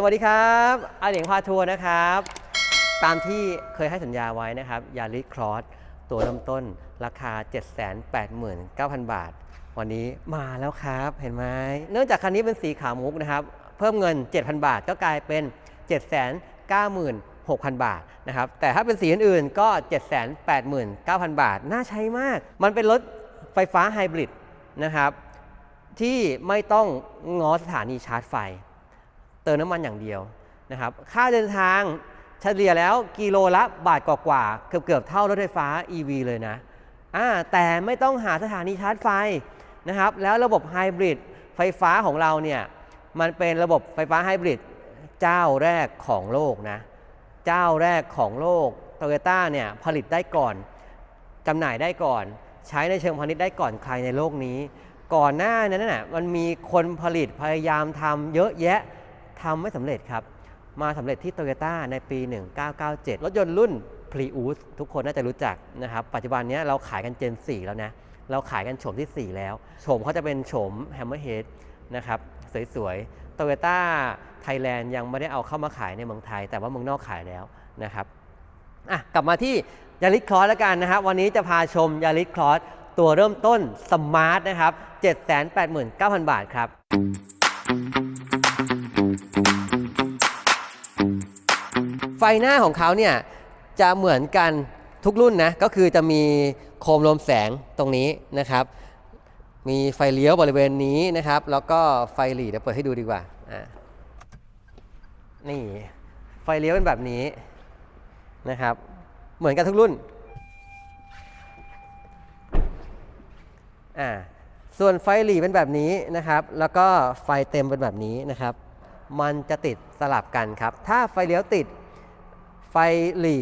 สวัสดีครับอาเหลียงพาทัวร์นะครับ ตามที่เคยให้สัญญาไว้นะครับยาริครอสตัวเริ่มต้นราคา 789,000 บาท วันนี้มาแล้วครับเห็นไหมเนื่องจากคันนี้เป็นสีขาวมุกนะครับ เพิ่มเงิน 7,000 บาทก็กลายเป็น 796,000 บาทนะครับแต่ถ้าเป็นสีอื่นๆก็ 789,000 บาท น่าใช้มาก มันเป็นรถไฟฟ้าไฮบริดนะครับที่ไม่ต้องงอสถานีชาร์จไฟ ติมน้ำมันอย่างเดียวนะครับ ค่าเดินทางเฉลี่ยแล้วกิโลละบาทกว่าๆเกือบเกือบเท่ารถไฟฟ้า EV เลยนะอ่าแต่ไม่ต้องหาสถานีชาร์จไฟนะครับ แล้วระบบไฮบริดไฟฟ้าของเราเนี่ยมันเป็นระบบไฟฟ้าไฮบริดเจ้าแรกของโลกนะ เจ้าแรกของโลกโตโยต้าเนี่ยผลิตได้ก่อนจำหน่ายได้ก่อน ใช้ในเชิงพาณิชย์ได้ก่อนใครในโลกนี้ ก่อนหน้านั้นน่ะมันมีคนผลิตพยายามทำเยอะแยะ ทำไม่สำเร็จครับ มาสำเร็จที่โตโยต้าในปี 1997 รถยนต์รุ่น Prius ทุกคนน่าจะรู้จักนะครับ ปัจจุบันนี้เราขายกันเจน 4 แล้วนะ เราขายกันโฉมที่ 4 แล้ว โฉมเขาจะเป็นโฉม Hammerhead นะครับ สวยๆโตโยต้าไทยแลนด์ยังไม่ได้เอาเข้ามาขายในเมืองไทย แต่ว่าเมืองนอกขายแล้วนะครับอะกลับมาที่ยาริ c คลอสแล้วกันนะครับวันนี้จะพาชมยาริ c คลอสตัวเริ่มต้นสมาร์ทนะครับ 789,000 บาทครับ ไฟหน้าของเขาเนี่ยจะเหมือนกันทุกรุ่นนะก็คือจะมีโคมลมแสงตรงนี้นะครับ มีไฟเลี้ยวบริเวณนี้นะครับ แล้วก็ไฟหลีเดี๋ยวเปิดให้ดูดีกว่าอะนี่ไฟเลี้ยวเป็นแบบนี้นะครับ เหมือนกันทุกรุ่นอ่าส่วนไฟหลีเป็นแบบนี้นะครับ แล้วก็ไฟเต็มเป็นแบบนี้นะครับ มันจะติดสลับกันครับ ถ้าไฟเลี้ยวติด ไฟหลี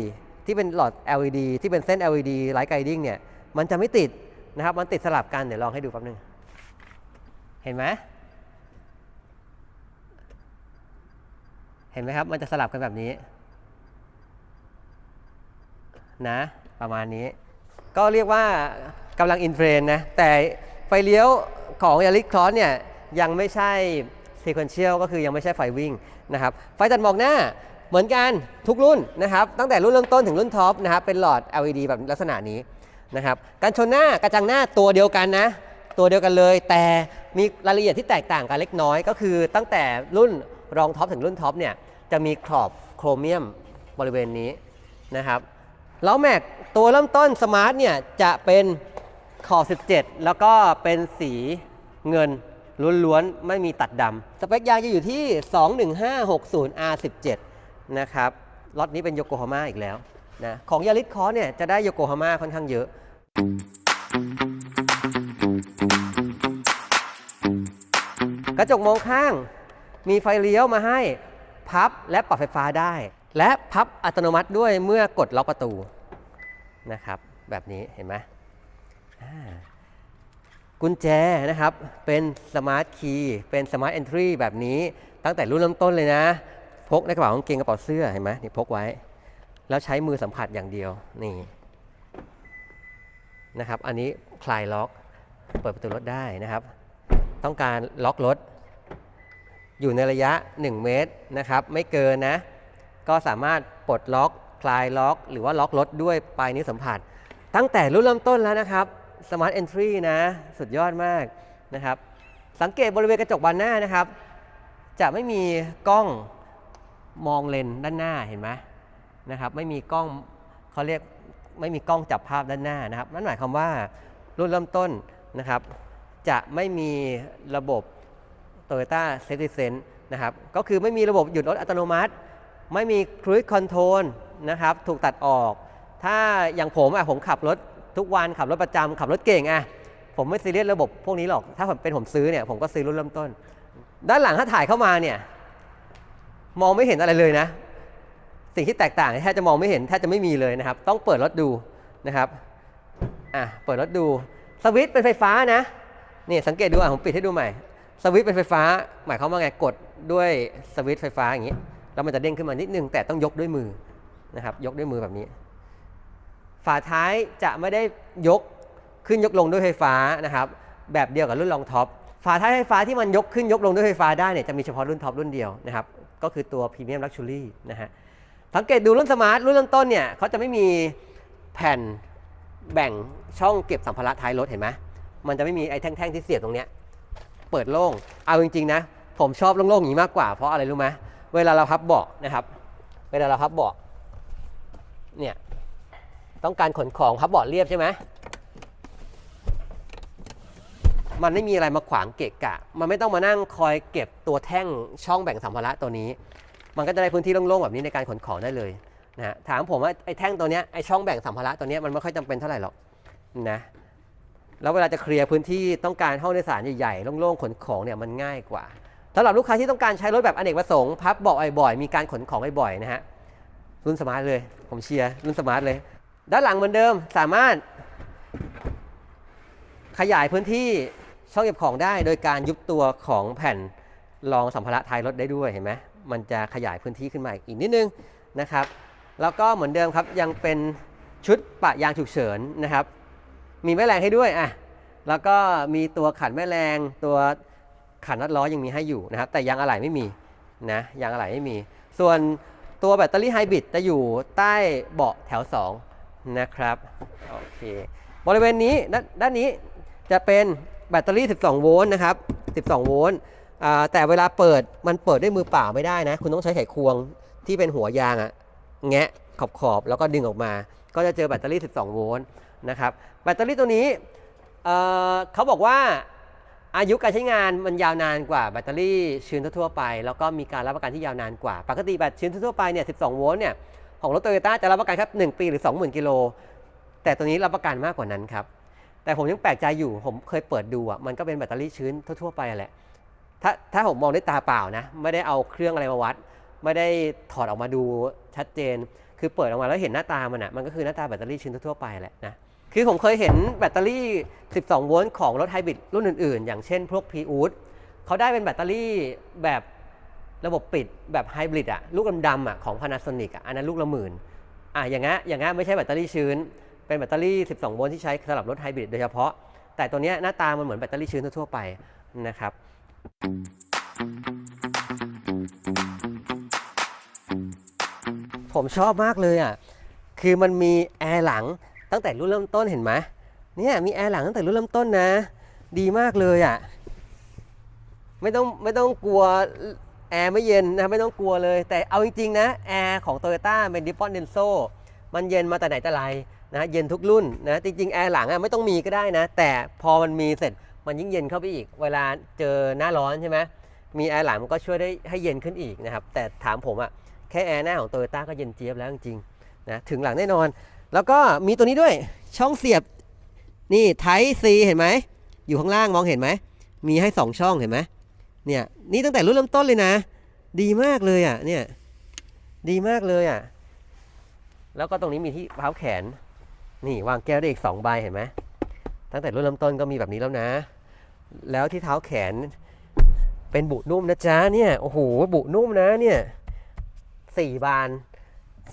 ที่เป็นหลอด LED ที่เป็นเส้น LED ไลท์ไกดิ้งเนี่ยมันจะไม่ติดนะครับ มันติดสลับกัน เดี๋ยวลองให้ดูแป๊บนึง เห็นไหมเห็นไหมครับ มันจะสลับกันแบบนี้ นะ ประมาณนี้ ก็เรียกว่ากำลังอินเทรนนะ แต่ไฟเลี้ยวของยาริ c ค o อสเนี่ยยังไม่ใช่ sequential ก็คือยังไม่ใช่ไฟวิ่งนะครับ ไฟตัดหมอกหน้า เหมือนกันทุกรุ่นนะครับตั้งแต่รุ่นเริ่มต้นถึงรุ่นท็อปนะครับเป็นหลอด LED แบบลักษณะนี้นะครับการชนหน้ากระจังหน้าตัวเดียวกันนะ ตัวเดียวกันเลย แต่มีรายละเอียดที่แตกต่างกันเล็กน้อย ก็คือตั้งแต่รุ่นรองท็อปถึงรุ่นท็อปเนี่ยจะมีขอบโครเมียมบริเวณนี้นะครับแล้อแม็กตัวเริ่มต้นสมาร์ทเนี่ยจะเป็นขอบ 17 แล้วก็เป็นสีเงินล้วนๆ ไม่มีตัดดำสเปคยางจะอยู่ที่ 21560 R17 นะครับล็อตนี้เป็นโยโกฮาม่าอีกแล้วนะของยาริ c คอเนี่ยจะได้โยโกฮาม่าค่อนข้างเยอะกระจกมองข้างมีไฟเลี้ยวมาให้พับและปรับไฟฟ้าได้ และพับอัตโนมัติด้วยเมื่อกดล็อกประตูนะครับแบบนี้เห็นไหมกุญแจนะครับเป็นสมาร์ทคีย์เป็นสมาร์ทเอนทรีแบบนี้ตั้งแต่รุ่นเริ่มต้นเลยนะ พกในกระเป๋ากางเกงกระเป๋าเสื้อเห็นไหมนี่พกไว้ แล้วใช้มือสัมผัสอย่างเดียวนี่นะครับ อันนี้คลายล็อกเปิดประตูรถได้นะครับ ต้องการล็อกรถ อยู่ในระยะ 1 เมตรนะครับ ไม่เกินนะ ก็สามารถปลดล็อก คลายล็อก หรือว่าล็อกรถด้วยปลายนิ้วสัมผัส ตั้งแต่รุ่นเริ่มต้นแล้วนะครับ Smart Entry นะ สุดยอดมากนะครับ สังเกตบริเวณกระจกบานหน้านะครับ จะไม่มีกล้อง มองเลนด้านหน้าเห็นไหมนะครับไม่มีกล้องเขาเรียกไม่มีกล้องจับภาพด้านหน้านะครับนั่นหมายความว่ารุ่นเริ่มต้นนะครับ จะไม่มีระบบ Toyota Safety Sense นะครับก็คือไม่มีระบบหยุดรถอัตโนมัติ ไม่มี Cruise Control นะครับถูกตัดออก ถ้าอย่างผมอะผมขับรถทุกวันขับรถประจำขับรถเก่งอะผมไม่ซีเรียสระบบพวกนี้หรอก ถ้าผมเป็นผมซื้อเนี่ยผมก็ซื้อรุ่นเริ่มต้น ด้านหลังถ้าถ่ายเข้ามาเนี่ย มองไม่เห็นอะไรเลยนะ สิ่งที่แตกต่างแทบจะมองไม่เห็นแทบจะไม่มีเลยนะครับ ต้องเปิดรถดูนะครับอะเปิดรถดูสวิตช์เป็นไฟฟ้านะนี่สังเกตดูอะผมปิดให้ดูใหม่สวิตช์เป็นไฟฟ้า หมายความว่าไงกดด้วยสวิตช์ไฟฟ้าอย่างนี้แล้วมันจะเด้งขึ้นมานิดนึงแต่ต้องยกด้วยมือนะครับ ยกด้วยมือแบบนี้ ฝาท้ายจะไม่ได้ยกขึ้นยกลงด้วยไฟฟ้านะครับ แบบเดียวกับรุ่นรองท็อปฝาท้ายไฟฟ้าที่มันยกขึ้นยกลงด้วยไฟฟ้าได้เนี่ยจะมีเฉพาะรุ่นท็อปรุ่นเดียวนะครับ ก็คือตัว Premium Luxury นะฮะสังเกตดูรุ่นสมาร์ทรุ่นเริ่มต้นเนี่ยเขาจะไม่มีแผ่นแบ่งช่องเก็บสัมภาระท้ายรถเห็นไหมมันจะไม่มีไอ้แท่งๆที่เสียบตรงเนี้ยเปิดโล่ง เอาจริงๆนะ ผมชอบโล่งๆอย่างนี้มากกว่าเพราะอะไรรู้ไหมเวลาเราพับเบาะนะครับ เวลาเราพับเบาะเนี่ยต้องการขนของพับเบาะเรียบใช่ไหม มันไม่มีอะไรมาขวางเกะกะ มันไม่ต้องมานั่งคอยเก็บตัวแท่งช่องแบ่งสัมภาระตัวนี้ มันก็จะได้พื้นที่โล่งๆแบบนี้ในการขนของได้เลยนะฮะถามผมว่าไอ้แท่งตัวเนี้ยไอ้ช่องแบ่งสัมภาระตัวเนี้ยมันไม่ค่อยจำเป็นเท่าไหร่หรอกนะแล้วเวลาจะเคลียร์พื้นที่ต้องการห้องโดยสารใหญ่ๆโล่งๆขนของเนี่ยมันง่ายกว่าสำหรับลูกค้าที่ต้องการใช้รถแบบอเนกประสงค์พับเบาะบ่อยๆมีการขนของบ่อยๆนะฮะรุ่นสมาร์ทเลยผมเชียร์รุ่นสมาร์ทเลย ด้านหลังเหมือนเดิมสามารถขยายพื้นที่ ช่องเก็บของได้โดยการยุบตัวของแผ่นรองสัมภาระท้ายรถได้ด้วยเห็นไหมมันจะขยายพื้นที่ขึ้นมาอีกนิดนึงนะครับ แล้วก็เหมือนเดิมครับยังเป็นชุดปะยางฉุกเฉินนะครับ มีแม่แรงให้ด้วยอะแล้วก็มีตัวขันแม่แรงตัวขันนัดล้อยังมีให้อยู่นะครับ แต่ยางอะไหล่ไม่มีนะยางอะไหล่ไม่มี ส่วนตัวแบตเตอรี่ไฮบริดจะอยู่ใต้เบาะแถว 2 นะครับโอเคบริเวณนี้ด้านด้านนี้จะเป็น แบตเตอรี่ 12 โวลต์นะครับ 12 โวลต์แต่เวลาเปิดมันเปิดด้วยมือเปล่าไม่ได้นะ คุณต้องใช้ไขควงที่เป็นหัวยางอะแงะขอบขอบๆแล้วก็ดึงออกมา ก็จะเจอแบตเตอรี่ 12 โวลต์นะครับ แบตเตอรี่ตัวนี้เเขาบอกว่าอายุการใช้งานมันยาวนานกว่าแบตเตอรี่ชื้นทั่วไป แล้วก็มีการรับประกันที่ยาวนานกว่า ปกติแบตชื้นทั่วไปเนี่ย 12 โวลต์เนี่ยของรถโตโยต้าจะรับประกันแค่1ปีหรือ 20,000 กิโล แต่ตัวนี้รับประกันมากกว่านั้นครับ แต่ผมยังแปลกใจอยู่ ผมเคยเปิดดูอะ มันก็เป็นแบตเตอรี่ชื้นทั่วๆไปแหละ ถ้าถ้าผมมองด้วยตาเปล่านะ ไม่ได้เอาเครื่องอะไรมาวัด ไม่ได้ถอดออกมาดูชัดเจน คือเปิดออกมาแล้วเห็นหน้าตามันอะ มันก็คือหน้าตาแบตเตอรี่ชื้นทั่วๆไปแหละนะ คือผมเคยเห็นแบตเตอรี่ 12 โวลต์ของรถไฮบริดรุ่นอื่นๆ อย่างเช่นพวก p ีอูดเขาได้เป็นแบตเตอรี่แบบระบบปิดแบบไฮบริดอะ ลูกดำๆอะของ Panasonic อะ อันนั้นลูกละหมื่น อะอย่างเงั้นอย่างเงั้นไม่ใช่แบตเตอรี่ชื้น เป็นแบตเตอรี่ 12 โวลต์ที่ใช้สำหรับรถไฮบริดโดยเฉพาะ แต่ตัวนี้หน้าตามันเหมือนแบตเตอรี่ชื้นทั่วไปนะครับ ผมชอบมากเลยอะ คือมันมีแอร์หลังตั้งแต่รุ่นเริ่มต้นเห็นไหมเนี่ยมีแอร์หลังตั้งแต่รุ่นเริ่มต้นนะ ดีมากเลยอะ ไม่ต้องไม่ต้องกลัวแอร์ไม่เย็นนะไม่ต้องกลัวเลย แต่เอาจริงๆนะ แอร์ของ Toyota เป็น d i f f o n d e n s o มันเย็นมาแต่ไหนแต่ไร นะเย็นทุกรุ่นนะจริงๆแอร์หลังอะไม่ต้องมีก็ได้นะ แต่พอมันมีเสร็จมันยิ่งเย็นเข้าไปอีก เวลาเจอหน้าร้อนใช่ไหมมีแอร์หลังมันก็ช่วยได้ให้เย็นขึ้นอีกนะครับแต่ถามผมอะแค่แอร์หน้าของ Toyota ก็เย็นเจี๊ยบแล้วจริงๆนะถึงหลังแน่นอน แล้วก็มีตัวนี้ด้วยช่องเสียบนี่ไท C เห็นไหมอยู่ข้างล่างมองเห็นไหมมีให้สองช่องเห็นไหมเนี่ยนี่ตั้งแต่รุ่นเริ่มต้นเลยนะ ดีมากเลยอะเนี่ยดีมากเลยอะแล้วก็ตรงนี้มีที่เท้าแขน นี่วางแก้วได้อีกสองใบเห็นไหมตั้งแต่รุ่นเริ่มต้นก็มีแบบนี้แล้วนะ แล้วที่เท้าแขนเป็นบุนุ่มนะจ๊ะเนี่ยโอ้โหบุนุ่มนะเนี่ยสี่บาน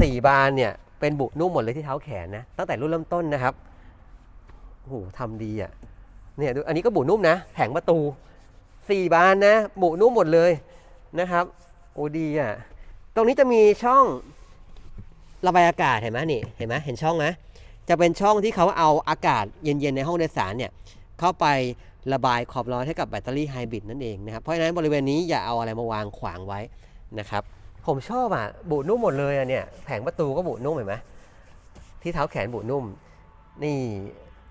สี่บานเนี่ยเป็นบุนุ่มหมดเลยที่เท้าแขนนะตั้งแต่รุ่นเริ่มต้นนะครับโอ้โหทำดีอะเนี่ยดูอันนี้ก็บุนุ่มนะแผงประตูสี่บานนะบุนุ่มหมดเลยนะครับโอ้ดีอะตรงนี้จะมีช่องระบายอากาศเห็นไหมนี่เห็นไหมเห็นช่องไหม จะเป็นช่องที่เขาเอาอากาศเย็นๆในห้องโดยสารเนี่ยเข้าไประบายความร้อนให้กับแบตเตอรี่ไฮบริดนั่นเองนะครับ เพราะฉะนั้นบริเวณนี้อย่าเอาอะไรมาวางขวางไว้นะครับ ผมชอบอะ บุนุ่มหมดเลยอะเนี่ย แผงประตูก็บุนุ่มเห็นไหมที่เท้าแขนบุนุ่ม นี่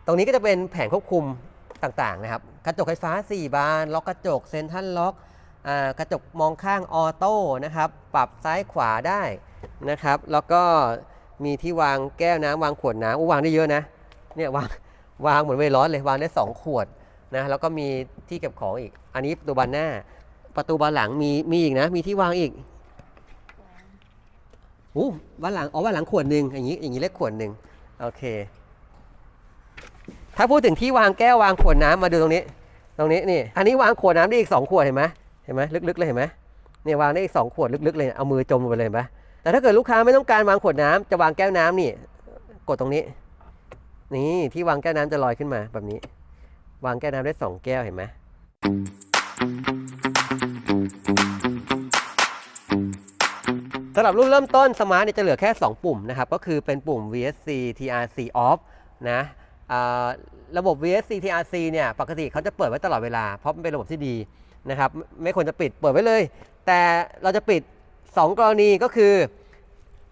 ตรงนี้ก็จะเป็นแผงควบคุมต่างๆนะครับ กระจกไฟฟ้า 4 บาน ล็อกกระจกเซนทัลล็อกกระจกมองข้างออโต้นะครับ ปรับซ้ายขวาได้นะครับ แล้วก็ มีที่วางแก้วน้ำวางขวดน้ำอู้วางได้เยอะนะเนี่ยวางวางเหมือนเวลร้อนเลยวางได้ 2 ขวดนะแล้วก็มีที่เก็บของอีก อันนี้ประตูบานหน้า ประตูบานหลังมีมีอีกนะ มีที่วางอีกอู้บ้านหลังอ๋อบ้านหลังขวดหนึ่งอย่างนี้อย่างนี้เล็กขวดหนึ่งโอเค ถ้าพูดถึงที่วางแก้ววางขวดน้ำมาดูตรงนี้ ตรงนี้นี่ อันนี้วางขวดน้ำได้อีกสองขวดเห็นไหมเห็นไหมลึกๆเลยเห็นไหมเนี่ยวางได้อีกสองขวดลึกๆเลยเอามือจมลงไปเลยเห็นไหม แต่ถ้าเกิดลูกค้าไม่ต้องการวางขวดน้ำจะวางแก้วน้ำนี่ กดตรงนี้ นี่ที่วางแก้วน้ำจะลอยขึ้นมาแบบนี้ วางแก้วน้ำได้สองแก้วเห็นไหมสำหรับรุ่นเริ่มต้นสมาร์ทเนี่ยจะเหลือแค่ 2 ปุ่มนะครับ ก็คือเป็นปุ่ม VSC TRC off นะระบบ VSC TRC เนี่ยปกติเขาจะเปิดไว้ตลอดเวลา เพราะมันเป็นระบบที่ดีนะครับ ไม่ควรจะปิดเปิดไว้เลย แต่เราจะปิด 2 กรณีก็คือ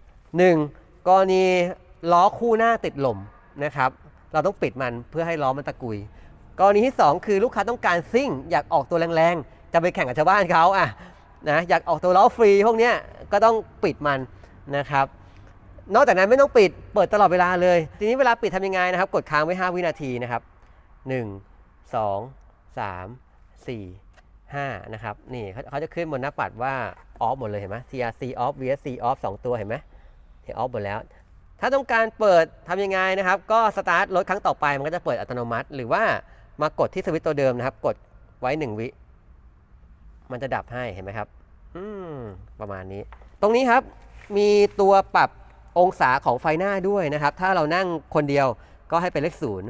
1. กรณีล้อคู่หน้าติดลมนะครับ เราต้องปิดมันเพื่อให้ล้อมันตะกุย กรณีที่ 2 คือลูกค้าต้องการซิ่ง อยากออกตัวแรงๆ จะไปแข่งกับชาวบ้านเขาอะนะอยากออกตัวล้อฟรีพวกเนี้ยก็ต้องปิดมันนะครับ นอกจากนั้นไม่ต้องปิดเปิดตลอดเวลาเลย ทีนี้เวลาปิดทำยังไงนะครับ กดค้างไว้ 5 วินาทีนะครับ 1 2 3 4 5นะครับนี่เขาจะขึ้นบนหน้าปัดว่าออฟหมดเลยเห็นไหม TRC off VSC off 2 ตัวเห็นไหมเห็นออฟหมดแล้ว ถ้าต้องการเปิดทำยังไงนะครับ ก็สตาร์ทรถครั้งต่อไปมันก็จะเปิดอัตโนมัติ หรือว่ามากดที่สวิตช์ตัวเดิมนะครับ กดไว้ 1 วิ มันจะดับให้เห็นไหมครับอืมประมาณนี้ ตรงนี้ครับมีตัวปรับองศาของไฟหน้าด้วยนะครับ ถ้าเรานั่งคนเดียวก็ให้เป็นเลขศูนย์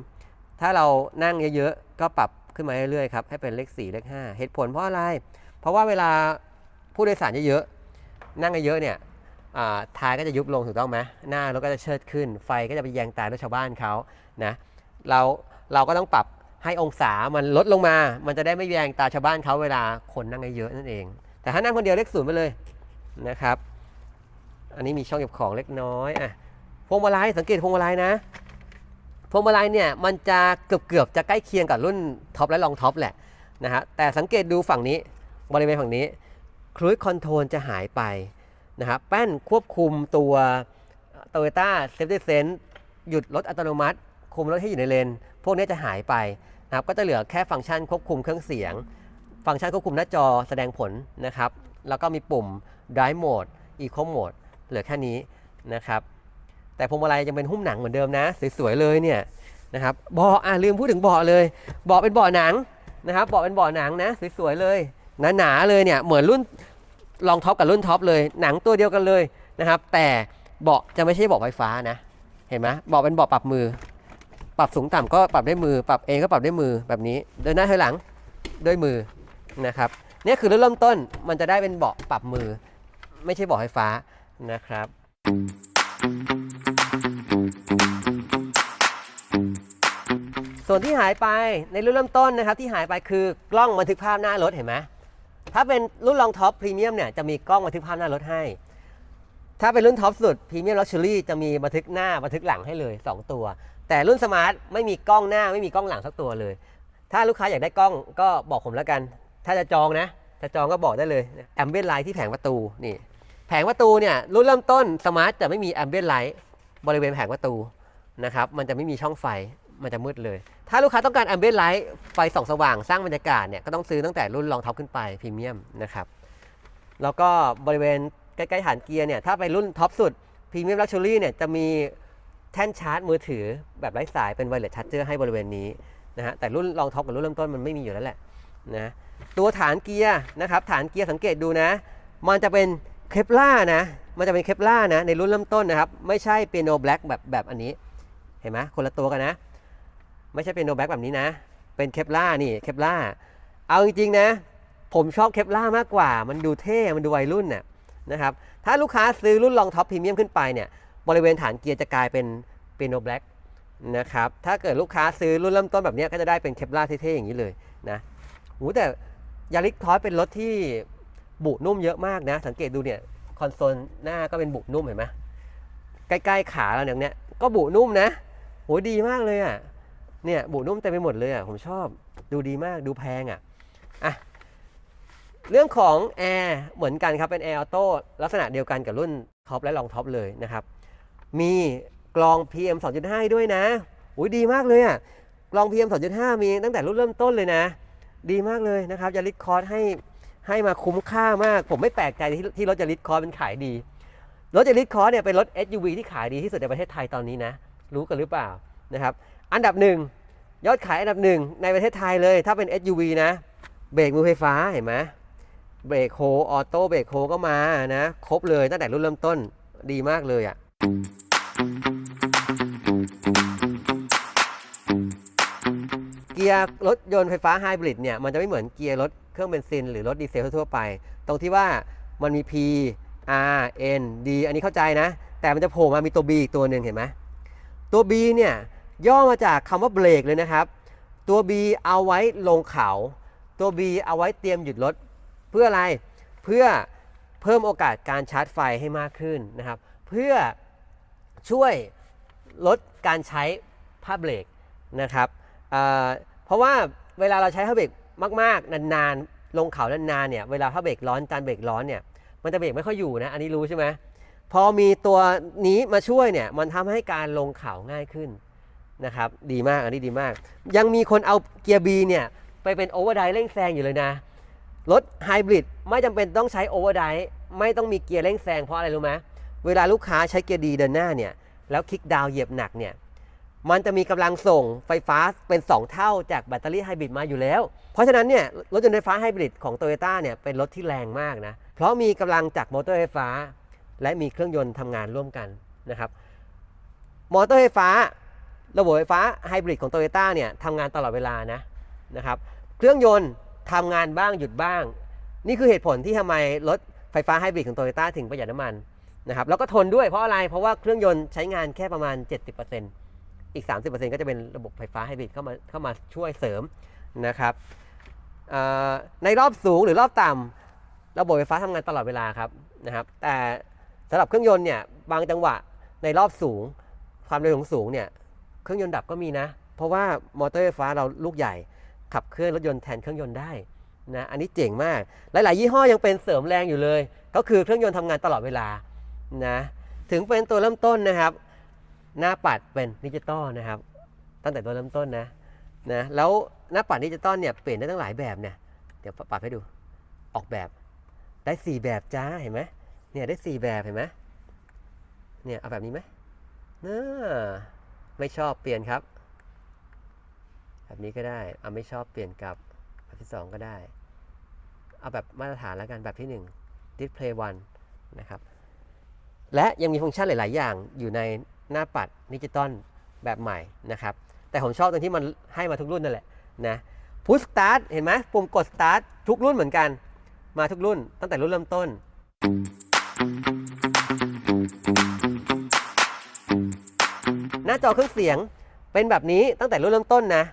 ถ้าเรานั่งเยอะๆก็ปรับ ขึ้นมาเรื่อยๆครับให้เป็นเลข 4 เลข 5 เหตุผลเพราะอะไร เพราะว่าเวลาผู้โดยสารเยอะๆนั่งเยอะเนี่ยท้ายก็จะยุบลงถูกต้องไหมหน้ารถก็จะเชิดขึ้น ไฟก็จะไปแยงตารถชาวบ้านเขานะเราเราก็ต้องปรับให้องศามันลดลงมา มันจะได้ไม่แยงตาชาวบ้านเขาเวลาคนนั่งเยอะนั่นเอง แต่ถ้านั่งคนเดียวเลขศูนย์ไปเลยนะครับ อันนี้มีช่องเก็บของเล็กน้อยอะพวงมาลัยสังเกตพวงมาลัยนะ พวงมาลัยเนี่ยมันจะเกือบเกือบๆจะใกล้เคียงกับรุ่นท็อปและรองท็อปแหละนะฮะแต่สังเกตดูฝั่งนี้บริเวณฝั่งนี้ครู i คอนโทรลจะหายไปนะครับแป้นควบคุมตัว t o y ยต้าเซฟตี้เซนหยุดรถอัตโนมัติ คุมรถให้อยู่ในเลน พวกนี้จะหายไปนะครับก็จะเหลือแค่ฟังก์ชันควบคุมเครื่องเสียง ฟังก์ชันควบคุมหน้าจอแสดงผลนะครับ แล้วก็มีปุ่ม Drive Mode Eco Mode เหลือแค่นี้นะครับ แต่พวงมาลัยยังเป็นหุ้มหนังเหมือนเดิมนะ สวยๆเลยเนี่ยนะครับเบาะอะลืมพูดถึงเบาะเลยเบาะเป็นเบาะหนังนะครับเบาะเป็นเบาะหนังนะสวยๆเลยหนาๆเลยเนี่ยเหมือนรุ่นรองท็อปกับรุ่นท็อปเลยหนังตัวเดียวกันเลยนะครับ แต่เบาะจะไม่ใช่เบาะไฟฟ้านะ เห็นไหมเบาะเป็นเบาะปรับมือ ปรับสูงต่ำก็ปรับด้วยมือ ปรับเองก็ปรับด้วยมือแบบนี้ เดินหน้าถอยหลังด้วยมือนะครับนี่คือเริ่มต้นมันจะได้เป็นเบาะปรับมือ ไม่ใช่เบาะไฟฟ้านะครับ ส่วนที่หายไปในรุ่นเริ่มต้นนะครับที่หายไปคือกล้องบันทึกภาพหน้ารถเห็นไหมถ้าเป็นรุ่นรองท็อปพรีเมียมเนี่ยจะมีกล้องบันทึกภาพหน้ารถให้ ถ้าเป็นรุ่นท็อปสุดพรีเมียมลักชัวรี่จะมีบันทึกหน้าบันทึกหลังให้เลย 2 ตัว แต่รุ่นสมาร์ทไม่มีกล้องหน้าไม่มีกล้องหลังสักตัวเลย ถ้าลูกค้าอยากได้กล้องก็บอกผมแล้วกัน ถ้าจะจองนะถ้าจองก็บอกได้เลยแอมเบียนไลท์ที่แผงประตูนี่แผงประตูเนี่ยรุ่นเริ่มต้นสมาร์ทจะไม่มีแอมเบียนไลท์บริเวณแผงประตูนะครับมันจะไม่มีช่องไฟ มันจะมืดเลย ถ้าลูกค้าต้องการแอมเบียนไลท์ไฟส่องสว่างสร้างบรรยากาศเนี่ยก็ต้องซื้อตั้งแต่รุ่นรองท็อปขึ้นไปพรีเมียมนะครับแล้วก็บริเวณใกล้ๆฐานเกียร์เนี่ยถ้าไปรุ่นท็อปสุดพรีเมียมลักชัวรี่เนี่ยจะมีแท่นชาร์จมือถือแบบไร้สายเป็นไวเลสชาร์จเจอร์ให้บริเวณนี้นะฮะแต่รุ่นรองท็อปกับรุ่นเริ่มต้นมันไม่มีอยู่แล้วแหละนะตัวฐานเกียร์นะครับฐานเกียร์สังเกตดูนะ มันจะเป็นเคปล่านะมันจะเป็นเคปล่านะในรุ่นเริ่มต้นนะครับ ไม่ใช่เปียโนแบล็กแบบแบบอันนี้เห็นไหมคนละตัวกันนะ ไม่ใช่เปียโนแบ็กแบบนี้นะ เป็นเคปล่านี่เคปล่าเอาจริงๆนะ ผมชอบเคปล่ามากกว่า มันดูเท่ มันดูวัยรุ่นน่ะนะครับ ถ้าลูกค้าซื้อรุ่นรองท็อปพรีเมียมขึ้นไปเนี่ย บริเวณฐานเกียร์จะกลายเป็นเปียโนแบ็กนะครับ ถ้าเกิดลูกค้าซื้อรุ่นเริ่มต้นแบบนี้ก็จะได้เป็นเคปล่าเท่ๆอย่างนี้เลยนะโหแต่ยาริสทอยเป็นรถที่บุนุ่มเยอะมากนะ สังเกตดูเนี่ยคอนโซลหน้าก็เป็นบุนุ่มเห็นไหมใกล้ๆขาเราอย่างเนี้ยก็บุนุ่มนะโหดีมากเลยอะ เนี่ยบุนุ่มเต็มไปหมดเลยอะผมชอบดูดีมากดูแพงอะอะเรื่องของแอร์เหมือนกันครับเป็นแอร์ออโต้ลักษณะเดียวกันกับรุ่นท็อปและรองท็อปเลยนะครับมีกรอง PM 2.5 ด้วยนะโอ้ยดีมากเลยอะกรอง PM 2.5 มีตั้งแต่รุ่นเริ่มต้นเลยนะ ดีมากเลยนะครับยาริสคอร์สให้ให้มาคุ้มค่ามาก ผมไม่แปลกใจที่ที่รถจาริสคอร์สเป็นขายดีรถจาริสคอร์สเนี่ยเป็นรถ SUV ที่ขายดีที่สุดในประเทศไทยตอนนี้นะ รู้กันหรือเปล่านะครับ อันดับหนึ่งยอดขายอันดับหนึ่งในประเทศไทยเลย ถ้าเป็น SUV นะเบรกมือไฟฟ้าเห็นไหมเบรกโฮออโต้เบรกโฮก็มานะครบเลยตั้งแต่รุ่นเริ่มต้นดีมากเลยอะ่ะเกียร์รถยนต์ไฟฟ้าไฮบริดเนี่ยมันจะไม่เหมือนเกียร์รถเครื่องเบนซินหรือรถดีเซลทั่วไป ตรงที่ว่ามันมี P R N D อันนี้เข้าใจนะ แต่มันจะโผล่มามีตัว B อีกตัวหนึ่งเห็นไหมตัว B เนี่ย ย่อมาจากคำว่าเบรกเลยนะครับ ตัว B เอาไว้ลงเขา ตัว B เอาไว้เตรียมหยุดรถ เพื่ออะไรเพื่อเพิ่มโอกาสการชาร์จไฟให้มากขึ้นนะครับ เพื่อช่วยลดการใช้ผ้าเบรกนะครับเเพราะว่าเวลาเราใช้ผ้าเบรกมากๆ นานๆ ลงเขานานๆเนี่ยเวลาผ้าเบรกร้อนจานเบรกร้อนเนี่ยมันจะเบรกไม่ค่อยอยู่นะ อันนี้รู้ใช่ไหมพอมีตัวนี้มาช่วยเนี่ยมันทำให้การลงเขาง่ายขึ้น นะครับดีมากอันนี้ดีมาก ยังมีคนเอาเกียร์ B เนี่ยไปเป็นโอเวอร์ไดเร่งแซงอยู่เลยนะ รถไฮบริดไม่จำเป็นต้องใช้โอเวอร์ไดไม่ต้องมีเกียร์เร่งแซงเพราะอะไรรู้ไหมเวลาลูกค้าใช้เกียร์ดีเดินหน้าเนี่ยแล้วคลิกดาวเหยียบหนักเนี่ยมันจะมีกำลังส่งไฟฟ้าเป็น 2 เท่าจากแบตเตอรี่ไฮบริดมาอยู่แล้ว เพราะฉะนั้นเนี่ยรถยนต์ไฟฟ้าไฮบริดของ t o y ยต้าเนี่ยเป็นรถที่แรงมากนะ เพราะมีกำลังจากมอเตอร์ไฟฟ้า และมีเครื่องยนต์ทำงานร่วมกันนะครับ มอเตอร์ไฟฟ้า ระบบไฟฟ้าไฮบริดของ t o y ยต้าเนี่ยทำงานตลอดเวลานะนะครับ เครื่องยนต์ทำงานบ้างหยุดบ้าง นี่คือเหตุผลที่ทำไมรถไฟฟ้าไฮบริดของ t o y ยต้าถึงประหยัดน้ำมันนะครับแล้วก็ทนด้วยเพราะอะไร เพราะว่าเครื่องยนต์ใช้งานแค่ประมาณ 70%อีก 30%ก็จะเป็นระบบไฟฟ้าไฮบริดเข้ามาเข้ามาช่วยเสริมนะครับในรอบสูงหรือรอบต่ำระบบไฟฟ้าทำงานตลอดเวลาครับนะครับ แต่สำหรับเครื่องยนต์เนี่ยบางจังหวะในรอบสูงความเร็วสูงเนี่ย เครื่องยนต์ดับก็มีนะ เพราะว่ามอเตอร์ไฟฟ้าเราลูกใหญ่ ขับเคลื่อนรถยนต์แทนเครื่องยนต์ได้นะอันนี้เจ๋งมาก หลาย ๆ ยี่ห้อยังเป็นเสริมแรงอยู่เลย ก็คือเครื่องยนต์ทำงานตลอดเวลานะถึงเป็นตัวเริ่มต้นนะครับ หน้าปัดเป็นดิจิตอลนะครับ ตั้งแต่ตัวเริ่มต้นนะนะแล้วหน้าปัดดิจิตอลเนี่ยเปลี่ยนได้ตั้งหลายแบบเนี่ยเดี๋ยวปรับให้ดูออกแบบได้ 4 แบบจ้าเห็นไหมเนี่ยได้ 4 แบบเห็นไหมเนี่ยเอาแบบนี้ไหมเนอ ไม่ชอบเปลี่ยนครับ แบบนี้ก็ได้เอาไม่ชอบเปลี่ยนกับแบบที่ 2 ก็ได้ เอาแบบมาตรฐานแล้วกันแบบที่ 1 display one นะครับ และยังมีฟังก์ชันหลาย ๆ อย่างอยู่ในหน้าปัดดิจิตอลแบบใหม่นะครับ แต่ผมชอบตรงที่มันให้มาทุกรุ่นนั่นแหละนะพุชสตาร์ทเห็นไหมปุ่มกดสตาร์ททุกรุ่นเหมือนกัน มาทุกรุ่นตั้งแต่รุ่นเริ่มต้น น้าจอเครื่องเสียงเป็นแบบนี้ตั้งแต่รุ่นเริ่มต้นนะ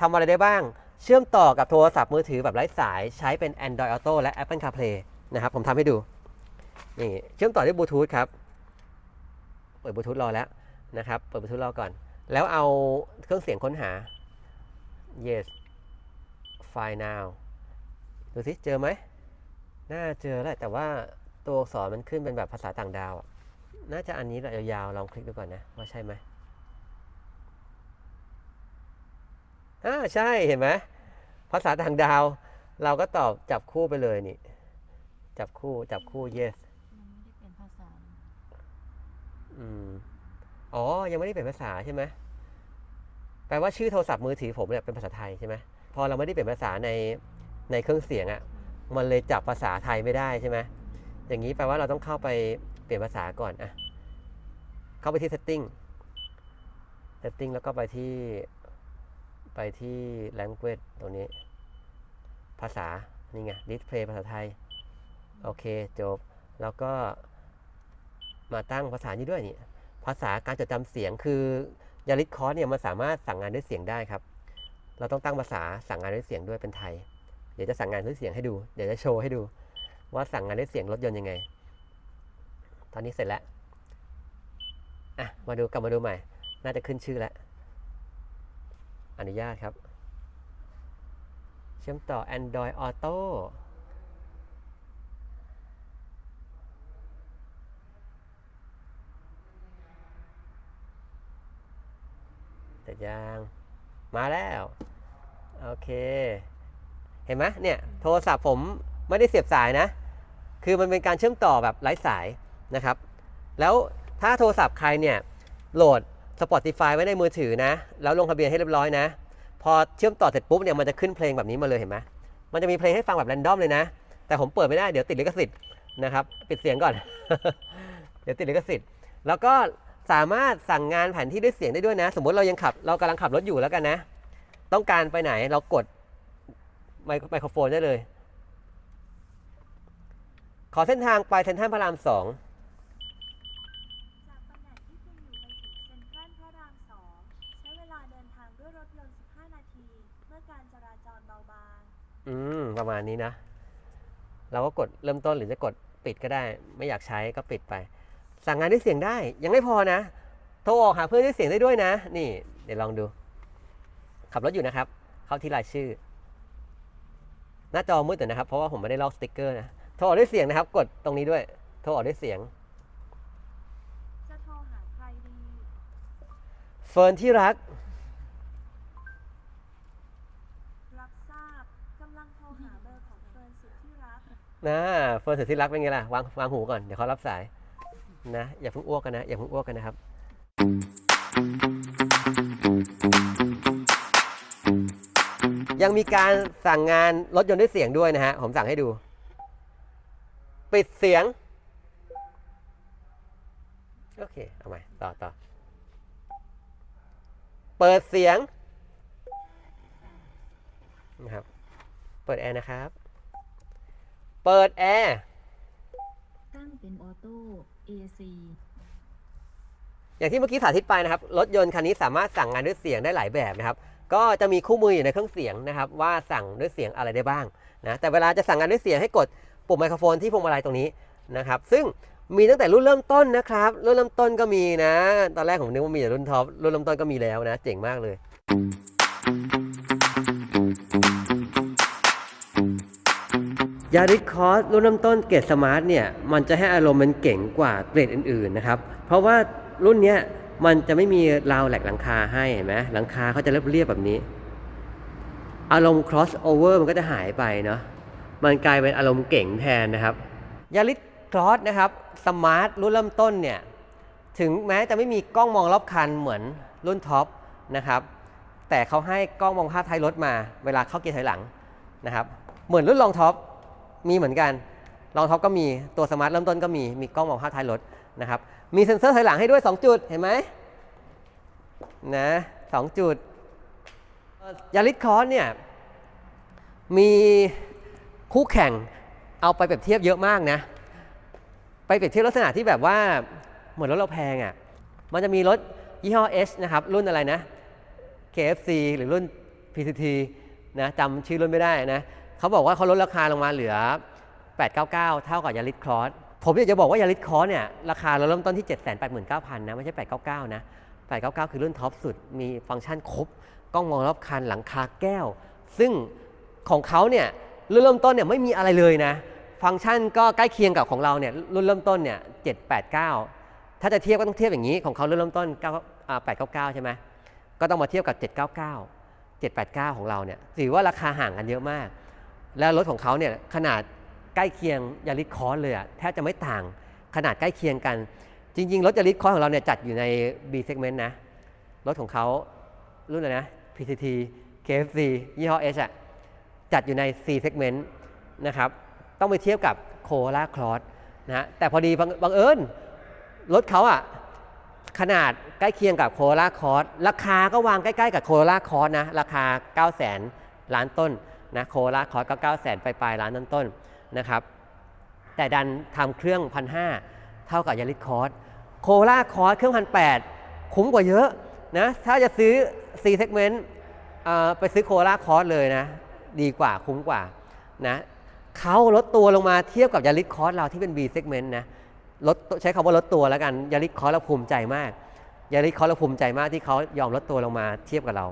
ทำอะไรได้บ้าง เชื่อมต่อกับโทรศัพท์มือถือแบบไร้สาย ใช้เป็น Android Auto และ Apple CarPlay นะครับ ผมทำให้ดู นี่ เชื่อมต่อด้วยบลูทูธครับ เปิดบลูทูธรอแล้วนะครับ เปิดบลูทูธรอก่อน แล้วเอาเครื่องเสียงค้นหา yes find now ดูสิเจอไหม น่าเจอแหละแต่ว่าตัวอักษรมันขึ้นเป็นแบบภาษาต่างดาวอะน่าจะอันนี้แหละยาวๆ ลองคลิกดูก่อนนะ ว่าใช่ไหม อ่าใช่เห็นไหมภาษาต่างดาว เราก็ตอบจับคู่ไปเลยนี่ จับคู่จับคู่ yes มันไม่ได้เป็นภาษาอืมอ๋อ ยังไม่ได้เป็นภาษาใช่ไหมแปลว่าชื่อโทรศัพท์มือถือผมเนี่ยเป็นภาษาไทยใช่ไหมพอเราไม่ได้เป็นภาษาในในเครื่องเสียงอะ่ะ มันเลยจับภาษาไทยไม่ได้ใช่ไหมอย่างนี้แปลว่าเราต้องเข้าไปเปลี่ยนภาษาก่อนอะเข้าไปที่ setting setting แล้วก็ไปที่ ไปที่ language ตรงนี้ ภาษา นี่ไง display ภาษาไทย โอเค จบ แล้วก็มาตั้งภาษานี้ด้วยนี่ ภาษาการจดจำเสียงคือยาริสคอร์สเนี่ยมันสามารถสั่งงานด้วยเสียงได้ครับ เราต้องตั้งภาษาสั่งงานด้วยเสียงด้วยเป็นไทย เดี๋ยวจะสั่งงานด้วยเสียงให้ดู เดี๋ยวจะโชว์ให้ดู ว่าสั่งงานด้วยเสียงรถยนต์ยังไง ตอนนี้เสร็จแล้ว อะ มาดูกลับมาดูใหม่ น่าจะขึ้นชื่อแล้ว อนุญาตครับ เชื่อมต่อ Android Auto แต่ยังมาแล้ว โอเค เห็นไหมเนี่ยโทรศัพท์ผมไม่ได้เสียบสายนะ คือมันเป็นการเชื่อมต่อแบบไร้สายนะครับ แล้วถ้าโทรศัพท์ใครเนี่ยโหลด Spotify ไว้ในมือถือนะ แล้วลงทะเบียนให้เรียบร้อยนะ พอเชื่อมต่อเสร็จปุ๊บเนี่ยมันจะขึ้นเพลงแบบนี้มาเลยเห็นไหมมันจะมีเพลงให้ฟังแบบแรนดอมเลยนะ แต่ผมเปิดไม่ได้เดี๋ยวติดลิขสิทธิ์นะครับ ปิดเสียงก่อน เดี๋ยวติดลิขสิทธิ์ แล้วก็สามารถสั่งงานแผนที่ด้วยเสียงได้ด้วยนะ สมมติเรายังขับเรากำลังขับรถอยู่แล้วกันนะ ต้องการไปไหนเรากดไมโครโฟนได้เลย ขอเส้นทางไปเซนทรัลพระรามสอง จากตำแหน่งที่คุณอยู่ไปถึงเซ็นทรัลพระรามสองใช้เวลาเดินทางด้วยรถยนต์ 15 นาที เมื่อการจราจรเบาบาง อืมประมาณนี้นะ เราก็กดเริ่มต้นหรือจะกดปิดก็ได้ ไม่อยากใช้ก็ปิดไป สั่งงานด้วยเสียงได้ ยังไม่พอนะโทรออกหาเพื่อนด้วยเสียงได้ด้วยนะ นี่ เดี๋ยวลองดู ขับรถอยู่นะครับ เข้าที่รายชื่อ หน้าจอมืดหน่อยนะครับ เพราะว่าผมไม่ได้ลอกสติกเกอร์นะโทรออกด้วยเสียงนะครับ กดตรงนี้ด้วย โทรออกด้วยเสียงจะโทรหาใครดี เฟิร์นที่รัก รับทราบกำลังโทรหาเบอร์ของเฟิร์นสุดที่รัก นะเฟิร์นสุดที่รักเป็นไงล่ะวางวางหูก่อนเดี๋ยวเขารับสายนะอย่าเพิ่งอ้วกกันนะอย่าเพิ่งอ้วกกันนะครับ ยังมีการสั่งงานรถยนต์ด้วยเสียงด้วยนะฮะผมสั่งให้ดู ปิดเสียง โอเค เอาใหม่ต่อต่อเปิดเสียงนะครับ เปิดแอร์นะครับ เปิดแอร์ ตั้งเป็นออโต้ AC อย่างที่เมื่อกี้สาธิตไปนะครับ รถยนต์คันนี้สามารถสั่งงานด้วยเสียงได้หลายแบบนะครับ ก็จะมีคู่มืออยู่ในเครื่องเสียงนะครับว่าสั่งด้วยเสียงอะไรได้บ้างนะแต่เวลาจะสั่งงานด้วยเสียงให้กดปุ่มไมโครโฟนที่พวงมาลัยตรงนี้นะครับ ซึ่งมีตั้งแต่รุ่นเริ่มต้นนะครับ รุ่นเริ่มต้นก็มีนะ ตอนแรกผมนึกว่ามีแต่รุ่นท็อปรุ่นเริ่มต้นก็มีแล้วนะ เจ๋งมากเลย ยาริสคอสรุ่นเริ่มต้นเกรดสมาร์ทเนี่ย มันจะให้อารมณ์มันเก่งกว่าเกรดอื่นๆนะครับ เพราะว่ารุ่นเนี้ยมันจะไม่มีราวแหลกหลังคาให้เห็นไหมหลังคาเขาจะเรียบๆแบบนี้ อารมณ์ cross over มันก็จะหายไปเนาะมันกลายเป็นอารมณ์เก่งแทนนะครับยาริสครอสนะครับสมาร์ทรุ่นเริ่มต้นเนี่ยถึงแม้จะไม่มีกล้องมองรอบคันเหมือนรุ่นท็อปนะครับ แต่เขาให้กล้องมองภาพท้ายรถมา เวลาเข้าเกียร์ถอยหลังนะครับ เหมือนรุ่นรองท็อป มีเหมือนกันรองท็อปก็มีตัวสมาร์ทเริ่มต้นก็มีมีกล้องมองภาพท้ายรถนะครับมีเซ็นเซอร์ถอยหลังให้ด้วย 2 จุดเห็นไหมนะสองจุดยาริสคอสเนี่ยมีคู่แข่งเอาไปเปรียบเทียบเยอะมากนะ ไปเปรียบเทียบลักษณะที่แบบว่าเหมือนรถเราแพงอะ่ะมันจะมีรถยี่ห้อ S นะครับ รุ่นอะไรนะ KFC หรือรุ่น PCT นะจำชื่อรุ่นไม่ได้นะ เขาบอกว่าเขาลดราคาลงมาเหลือ 899 เท่ากับยาริสครอสผมอยากจะบอกว่ายาริสคอสเนี่ยราคาเราเริ่มต้นที่ 789,000นะไม่ใช่ 899 นะ 899 คือรุ่นท็อปสุดมีฟังก์ชันครบกล้องมองรอบคันหลังคาแก้ว ซึ่งของเขาเนี่ยรุ่นเริ่มต้นเนี่ยไม่มีอะไรเลยนะ ฟังก์ชันก็ใกล้เคียงกับของเราเนี่ยรุ่นเริ่มต้นเนี่ย 789 ถ้าจะเทียบก็ต้องเทียบอย่างนี้ของเขารุ่นเริ่มต้น9อ่า899 ใช่ไหมก็ต้องมาเทียบกับ 799 789 ของเราเนี่ยถือว่าราคาห่างกันเยอะมาก แล้วรถของเขาเนี่ยขนาดใกล้เคียงยาริสคอสเลยอะแทบจะไม่ต่างขนาดใกล้เคียงกัน จริง ๆ รถยาริสคอสของเราเนี่ยจัดอยู่ใน B segment นะ รถของเขารุ่นอะไรนะ PCT KFC ยี่ห้อ S อะจัดอยู่ใน C segment นะครับ ต้องไปเทียบกับโคลาคลอสนะฮะแต่พอดีบังบังเอิญรถเขาอะขนาดใกล้เคียงกับโคลาคอสราคาก็วางใกล้ ๆ กับโคลาคอสนะ ราคา 9 0 0 0 0 0 ล้านต้น นะโคลาคอสก็9 0 0 0 0 0ปลายๆล้านต้นๆนะครับแต่ดันทำเครื่องพันหเท่ากับยาริสคอสโคลาคอสเครื่องพันแคุ้มกว่าเยอะนะถ้าจะซื้อ C segment ไปซื้อโคลาคอสเลยนะดีกว่าคุ้มกว่านะเขาลดตัวลงมาเทียบกับยาริสคอสเราที่เป็น B segment นะลดใช้คำว่าลดตัวแล้วกันยาริสคอสเราภูมิใจมากยาริสคอสเราภูมิใจมากที่เขายอมลดตัวลงมาเทียบกับเรา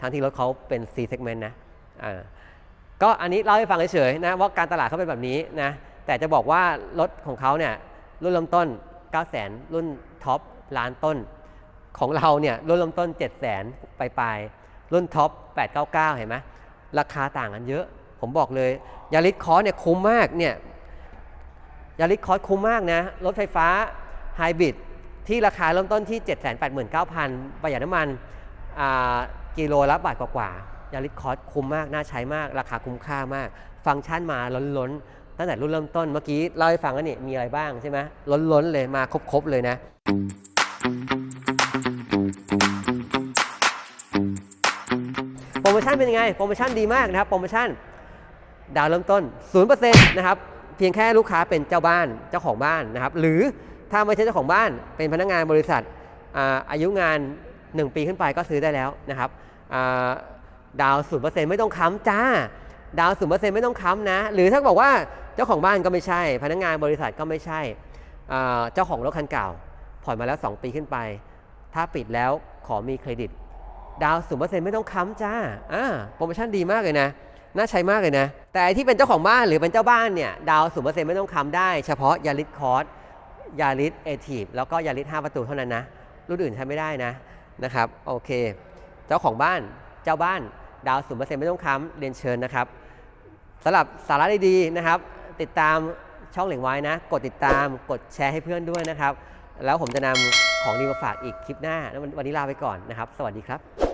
ทั้งที่รถเขาเป็น C segment นะอ่า ก็อันนี้เล่าให้ฟังเฉยๆนะว่าการตลาดเขาเป็นแบบนี้นะแต่จะบอกว่ารถของเขาเนี่ยรุ่นเริ่มต้น 9 0 0 0 0 รุ่นท็อปล้านต้น ของเราเนี่ยรุ่นเริ่มต้น 7 0 0 0 0 0ปลายๆรุ่นท็อป899 เห็นไหมราคาต่างกันเยอะ ผมบอกเลยยาริสคอร์เนี่ยคุ้มมากเนี่ยยาริสคอร์คุ้มมากนะรถไฟฟ้าไฮบริดที่ราคาเริ่มต้นที่ 789,000 ประหยัดน้ำมันกิโลละบาทกว่า ยาริสคอร์สคุ้มมาก น่าใช้มาก ราคาคุ้มค่ามาก ฟังก์ชันมาล้นๆ ตั้งแต่รุ่นเริ่มต้นเมื่อกี้เล่าให้ฟังว่านี่มีอะไรบ้างใช่ไหมล้นๆเลยมาครบๆเลยนะ โปรโมชั่นเป็นยังไง โปรโมชั่นดีมากนะครับ โปรโมชั่นดาวเริ่มต้น 0%นะครับ เพียงแค่ลูกค้าเป็นเจ้าบ้านเจ้าของบ้านนะครับ หรือถ้าไม่ใช่เจ้าของบ้าน เป็นพนักงานบริษัทอาอายุงาน 1 ปีขึ้นไปก็ซื้อได้แล้วนะครับ ดาวศูนเปอร์เซ็นต์ไม่ต้องค้ำจ้า ดาวศูนเปอร์เซ็นต์ไม่ต้องค้ำนะ หรือถ้าบอกว่าเจ้าของบ้านก็ไม่ใช่ พนักงานบริษัทก็ไม่ใช่ เจ้าของรถคันเก่า ผ่อนมาแล้ว 2 ปีขึ้นไป ถ้าปิดแล้วขอมีเครดิต ดาวศูนเปอร์เซ็นต์ไม่ต้องค้ำจ้าอ่าโปรโมชั่นดีมากเลยนะน่าใช้มากเลยนะ แต่ที่เป็นเจ้าของบ้านหรือเป็นเจ้าบ้านเนี่ยดาวศูนเปอร์เซ็นต์ไม่ต้องค้ำได้ เฉพาะยาริสคอร์สยาริสเอทีฟแล้วก็ยาริส5ประตูเท่านั้นนะรุ่นอื่นใช้ไม่ได้นะนะครับโอเค เจ้าของบ้านเจ้าบ้าน ดาวศูนเปอร์เซ็นต์ไม่ต้องค้ำเรียนเชิญนะครับสำหรับสาระดีๆนะครับ ติดตามช่องเหล่งไว้นะ กดติดตามกดแชร์ให้เพื่อนด้วยนะครับ แล้วผมจะนำของดีมาฝากอีกคลิปหน้า วันนี้ลาไปก่อนนะครับ สวัสดีครับ